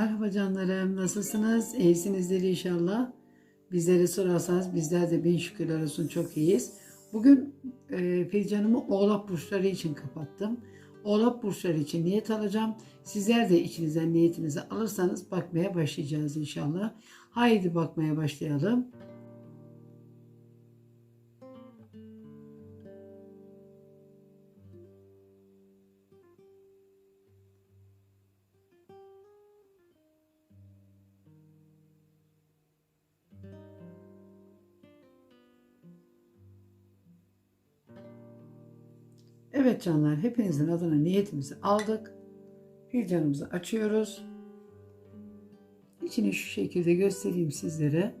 Merhaba canlarım, nasılsınız? İyisinizdir inşallah. Bizleri sorarsanız bizler de bin şükürler olsun çok iyiyiz. Bugün e, fincanımı oğlak burçları için kapattım. Oğlak burçları için niyet alacağım. Sizler de içinizden niyetinizi alırsanız bakmaya başlayacağız inşallah. Haydi bakmaya başlayalım. Evet canlar, hepinizin adına niyetimizi aldık. Fincanımızı açıyoruz. İçini şu şekilde göstereyim sizlere.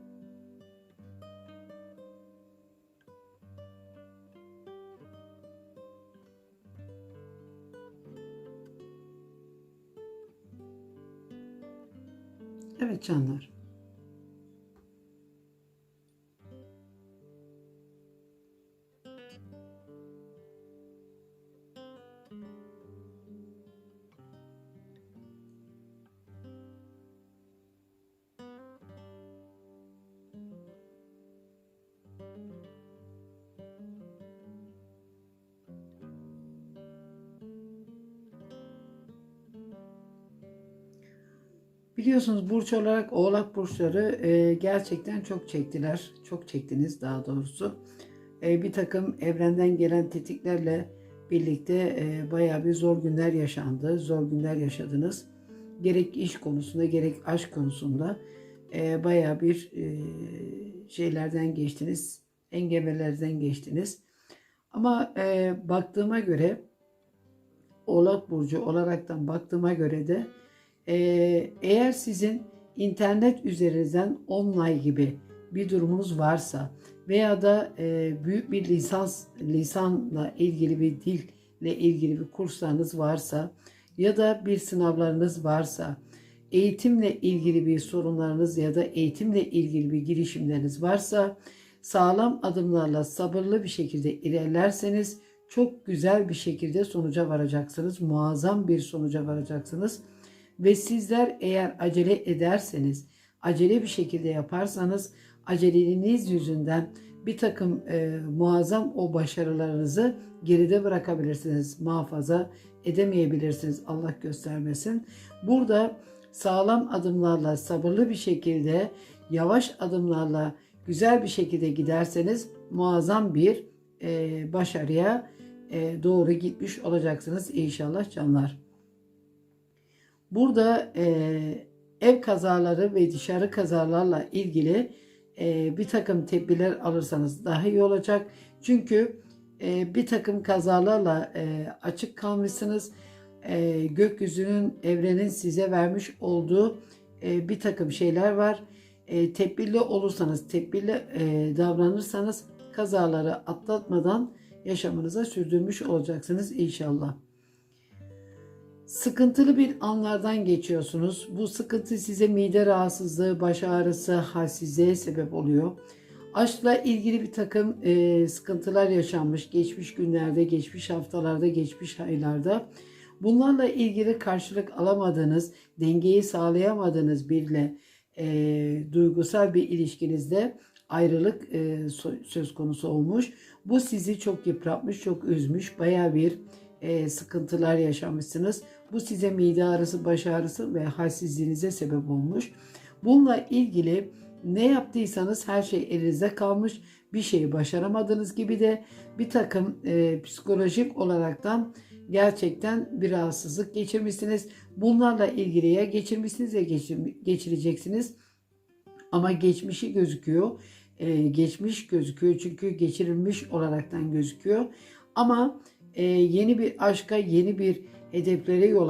Evet canlar. Biliyorsunuz burç olarak oğlak burçları e, gerçekten çok çektiler. Çok çektiniz daha doğrusu. E, bir takım evrenden gelen tetiklerle birlikte e, bayağı bir zor günler yaşandı. Zor günler yaşadınız. Gerek iş konusunda gerek aşk konusunda e, bayağı bir e, şeylerden geçtiniz. Engebelerden geçtiniz. Ama e, baktığıma göre Oğlak Burcu olaraktan baktığıma göre de eğer sizin internet üzerinden online gibi bir durumunuz varsa veya da e, büyük bir lisans lisanla ilgili bir dille ilgili bir kurslarınız varsa ya da bir sınavlarınız varsa eğitimle ilgili bir sorunlarınız ya da eğitimle ilgili bir girişimleriniz varsa sağlam adımlarla sabırlı bir şekilde ilerlerseniz çok güzel bir şekilde sonuca varacaksınız. Muazzam bir sonuca varacaksınız. Ve sizler eğer acele ederseniz, acele bir şekilde yaparsanız aceleniz yüzünden bir takım e, muazzam o başarılarınızı geride bırakabilirsiniz. Muhafaza edemeyebilirsiniz. Allah göstermesin. Burada sağlam adımlarla, sabırlı bir şekilde, yavaş adımlarla güzel bir şekilde giderseniz muazzam bir e, başarıya e, doğru gitmiş olacaksınız inşallah canlar. Burada e, ev kazaları ve dışarı kazalarla ilgili e, bir takım tedbirler alırsanız daha iyi olacak. Çünkü e, bir takım kazalarla e, açık kalmışsınız. E, gökyüzünün, evrenin size vermiş olduğu e, bir takım şeyler var. E, tedbirli olursanız, tedbirli e, davranırsanız kazaları atlatmadan yaşamınıza sürdürmüş olacaksınız inşallah. Sıkıntılı bir anlardan geçiyorsunuz. Bu sıkıntı size mide rahatsızlığı, baş ağrısı, halsizliğe sebep oluyor. Aşkla ilgili bir takım e, sıkıntılar yaşanmış geçmiş günlerde, geçmiş haftalarda, geçmiş aylarda. Bunlarla ilgili karşılık alamadığınız, dengeyi sağlayamadığınız birle e, duygusal bir ilişkinizde ayrılık e, söz konusu olmuş. Bu sizi çok yıpratmış, çok üzmüş, baya bir e, sıkıntılar yaşamışsınız. Bu size mide ağrısı, baş ağrısı ve halsizliğinize sebep olmuş. Bununla ilgili ne yaptıysanız her şey elinizde kalmış. Bir şeyi başaramadığınız gibi de bir takım e, psikolojik olaraktan gerçekten bir rahatsızlık geçirmişsiniz. Bunlarla ilgili ya geçirmişsiniz ya geçir, geçireceksiniz. Ama geçmişi gözüküyor. E, geçmiş gözüküyor çünkü geçirilmiş olaraktan gözüküyor. Ama e, yeni bir aşka, yeni bir hedeflere yol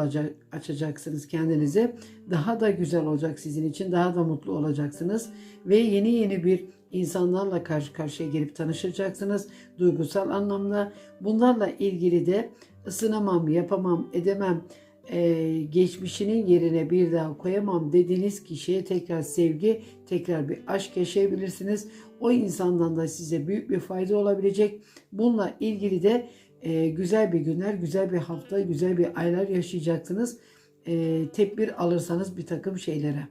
açacaksınız kendinize. Daha da güzel olacak sizin için, daha da mutlu olacaksınız ve yeni yeni bir insanlarla karşı karşıya gelip tanışacaksınız duygusal anlamda. Bunlarla ilgili de ısınamam, yapamam, edemem, ee, geçmişinin yerine bir daha koyamam dediğiniz kişiye tekrar sevgi, tekrar bir aşk yaşayabilirsiniz. O insandan da size büyük bir fayda olabilecek. Bununla ilgili de e, güzel bir günler, güzel bir hafta, güzel bir aylar yaşayacaksınız. e, tedbir alırsanız bir takım şeylere.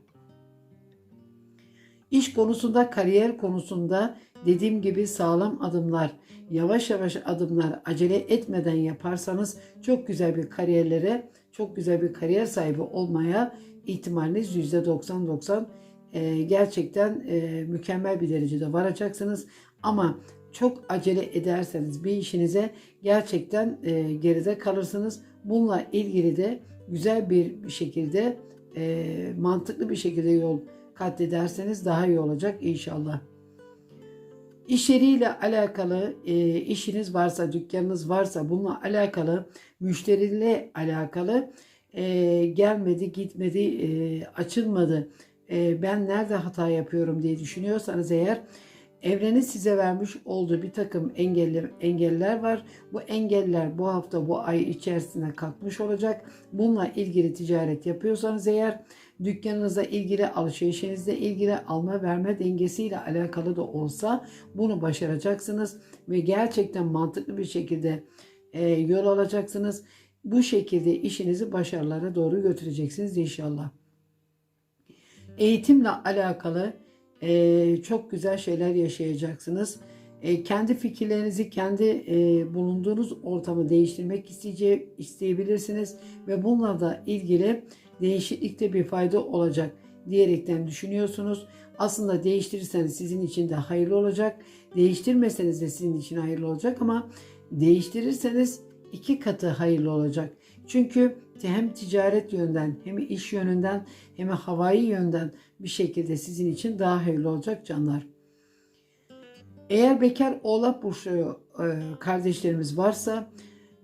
İş konusunda, kariyer konusunda dediğim gibi sağlam adımlar, yavaş yavaş adımlar acele etmeden yaparsanız çok güzel bir kariyerlere, çok güzel bir kariyer sahibi olmaya ihtimaliniz %90-90 e, gerçekten e, mükemmel bir derecede varacaksınız. Ama çok acele ederseniz bir işinize gerçekten e, geride kalırsınız. Bununla ilgili de güzel bir şekilde e, mantıklı bir şekilde yol kat ederseniz daha iyi olacak inşallah. İş yeriyle alakalı e, işiniz varsa, dükkanınız varsa bununla alakalı, müşteriyle alakalı e, gelmedi, gitmedi, e, açılmadı. E, ben nerede hata yapıyorum diye düşünüyorsanız eğer evrenin size vermiş olduğu bir takım engeller, engeller var. Bu engeller bu hafta, bu ay içerisinde kalkmış olacak. Bununla ilgili ticaret yapıyorsanız eğer dükkanınızla ilgili, alışverişinizle ilgili alma verme dengesiyle alakalı da olsa bunu başaracaksınız ve gerçekten mantıklı bir şekilde e, yol alacaksınız. Bu şekilde işinizi başarılara doğru götüreceksiniz inşallah. Eğitimle alakalı e, çok güzel şeyler yaşayacaksınız. E, kendi fikirlerinizi, kendi e, bulunduğunuz ortamı değiştirmek isteyece, isteyebilirsiniz ve bunlarla ilgili değişiklikte bir fayda olacak diyerekten düşünüyorsunuz. Aslında değiştirirseniz sizin için de hayırlı olacak. Değiştirmeseniz de sizin için hayırlı olacak ama değiştirirseniz iki katı hayırlı olacak. Çünkü hem ticaret yönden hem iş yönünden hem havai yönden bir şekilde sizin için daha hayırlı olacak canlar. Eğer bekar oğlak burçlu e, kardeşlerimiz varsa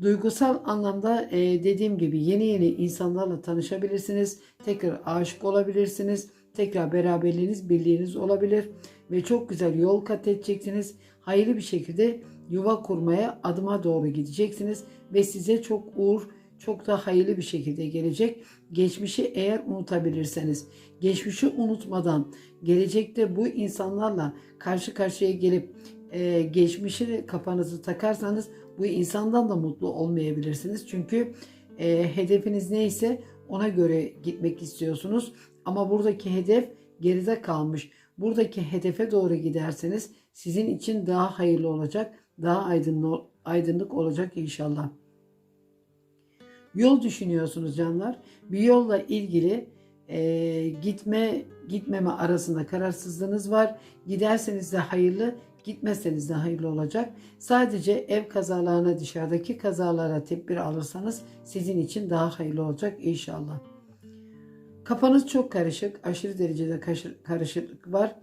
duygusal anlamda e, dediğim gibi yeni yeni insanlarla tanışabilirsiniz. Tekrar aşık olabilirsiniz. Tekrar beraberliğiniz, birliğiniz olabilir ve çok güzel yol kat edeceksiniz. Hayırlı bir şekilde yuva kurmaya adıma doğru gideceksiniz ve size çok uğur, çok da hayırlı bir şekilde gelecek. Geçmişi eğer unutabilirseniz, geçmişi unutmadan gelecekte bu insanlarla karşı karşıya gelip e, geçmişi kafanızı takarsanız bu insandan da mutlu olmayabilirsiniz. Çünkü e, hedefiniz neyse ona göre gitmek istiyorsunuz. Ama buradaki hedef geride kalmış. Buradaki hedefe doğru giderseniz sizin için daha hayırlı olacak, daha aydınlı, aydınlık olacak inşallah. Yol düşünüyorsunuz canlar. Bir yolla ilgili e, gitme gitmeme arasında kararsızlığınız var. Giderseniz de hayırlı, gitmezseniz de hayırlı olacak. Sadece ev kazalarına, dışarıdaki kazalara tedbir alırsanız sizin için daha hayırlı olacak inşallah. Kafanız çok karışık, aşırı derecede karışıklık var.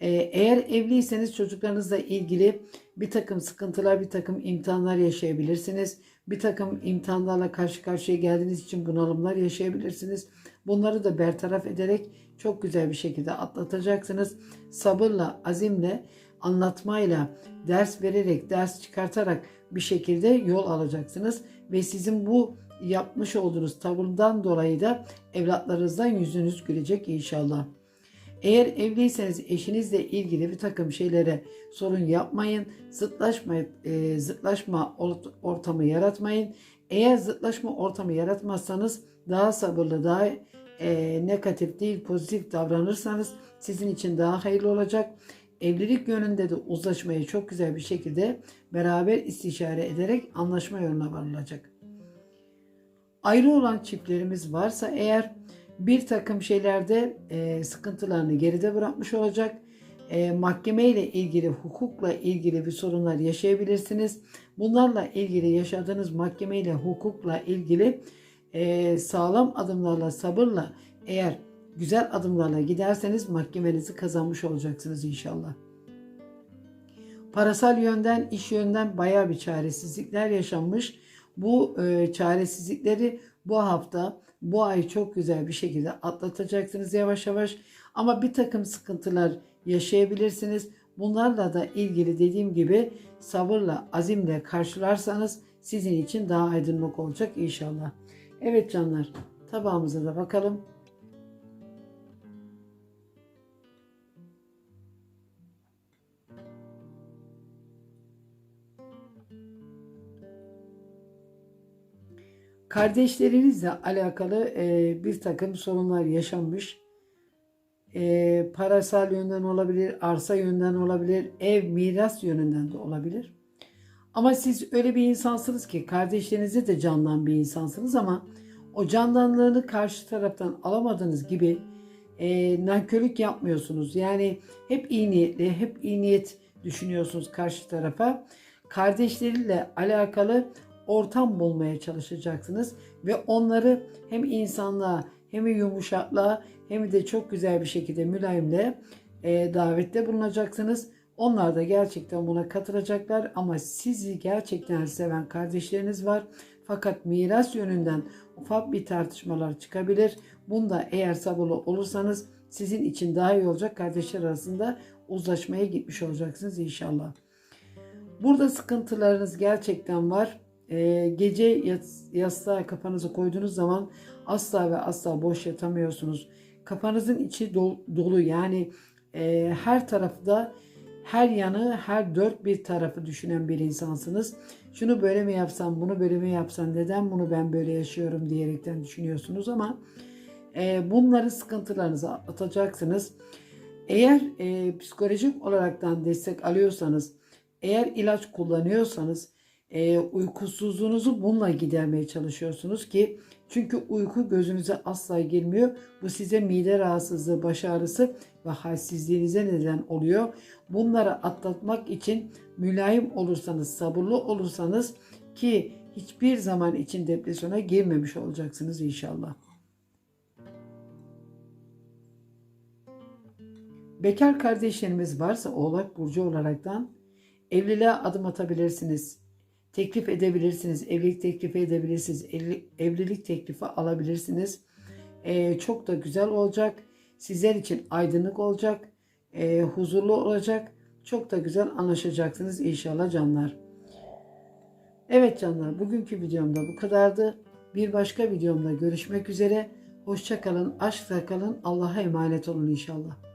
Ee, eğer evliyseniz çocuklarınızla ilgili bir takım sıkıntılar, bir takım imtihanlar yaşayabilirsiniz. Bir takım imtihanlarla karşı karşıya geldiğiniz için bunalımlar yaşayabilirsiniz. Bunları da bertaraf ederek çok güzel bir şekilde atlatacaksınız. Sabırla, azimle, anlatmayla, ders vererek, ders çıkartarak bir şekilde yol alacaksınız. Ve sizin bu yapmış olduğunuz tavırdan dolayı da evlatlarınızdan yüzünüz gülecek inşallah. Eğer evliyseniz eşinizle ilgili bir takım şeylere sorun yapmayın. Zıtlaşma, e, zıtlaşma ortamı yaratmayın. Eğer zıtlaşma ortamı yaratmazsanız daha sabırlı, daha e, negatif değil pozitif davranırsanız sizin için daha hayırlı olacak. Evlilik yönünde de uzlaşmayı çok güzel bir şekilde beraber istişare ederek anlaşma yoluna varılacak. Ayrı olan çiftlerimiz varsa eğer bir takım şeylerde e, sıkıntılarını geride bırakmış olacak. E, mahkeme ile ilgili, hukukla ilgili bir sorunlar yaşayabilirsiniz. Bunlarla ilgili yaşadığınız mahkeme ile hukukla ilgili e, sağlam adımlarla, sabırla eğer güzel adımlarla giderseniz mahkemenizi kazanmış olacaksınız inşallah. Parasal yönden, iş yönden baya bir çaresizlikler yaşanmış. Bu e, çaresizlikleri bu hafta, bu ay çok güzel bir şekilde atlatacaksınız yavaş yavaş. Ama bir takım sıkıntılar yaşayabilirsiniz. Bunlarla da ilgili dediğim gibi sabırla, azimle karşılarsanız sizin için daha aydınlık olacak inşallah. Evet canlar, tabağımıza da bakalım. Kardeşlerinizle alakalı e, bir takım sorunlar yaşanmış. E, parasal yönden olabilir, arsa yönden olabilir, ev miras yönünden de olabilir. Ama siz öyle bir insansınız ki kardeşlerinize de candan bir insansınız ama o candanlığını karşı taraftan alamadığınız gibi e, nankörlük yapmıyorsunuz. Yani hep iyi niyetli, hep iyi niyet düşünüyorsunuz karşı tarafa. Kardeşleriyle alakalı ortam bulmaya çalışacaksınız ve onları hem insanlığa hem yumuşaklığa hem de çok güzel bir şekilde mülayimle e, davette bulunacaksınız. Onlar da gerçekten buna katılacaklar ama sizi gerçekten seven kardeşleriniz var. Fakat miras yönünden ufak bir tartışmalar çıkabilir. Bunda eğer sabırlı olursanız sizin için daha iyi olacak. Kardeşler arasında uzlaşmaya gitmiş olacaksınız inşallah. Burada sıkıntılarınız gerçekten var. Ee, gece yas- yastığa kafanızı koyduğunuz zaman asla ve asla boş yatamıyorsunuz. Kafanızın içi dol- dolu yani e, her tarafta her yanı her dört bir tarafı düşünen bir insansınız. Şunu böyle mi yapsam bunu böyle mi yapsam neden bunu ben böyle yaşıyorum diyerekten düşünüyorsunuz ama e, bunları sıkıntılarınızı atlatacaksınız. Eğer e, psikolojik olaraktan destek alıyorsanız, eğer ilaç kullanıyorsanız, e, uykusuzluğunuzu bununla gidermeye çalışıyorsunuz ki çünkü uyku gözünüze asla girmiyor. Bu size mide rahatsızlığı, baş ağrısı ve halsizliğinize neden oluyor. Bunları atlatmak için mülayim olursanız, sabırlı olursanız ki hiçbir zaman için depresyona girmemiş olacaksınız inşallah. Bekar kardeşlerimiz varsa Oğlak Burcu olaraktan evliliğe adım atabilirsiniz. Teklif edebilirsiniz. Evlilik teklifi edebilirsiniz. Evli- evlilik teklifi alabilirsiniz. Ee, çok da güzel olacak. Sizler için aydınlık olacak. ee, huzurlu olacak. Çok da güzel anlaşacaksınız inşallah canlar. Evet canlar bugünkü videomda bu kadardı. Bir başka videomda görüşmek üzere. Hoşça kalın, aşkla kalın. Allah'a emanet olun inşallah.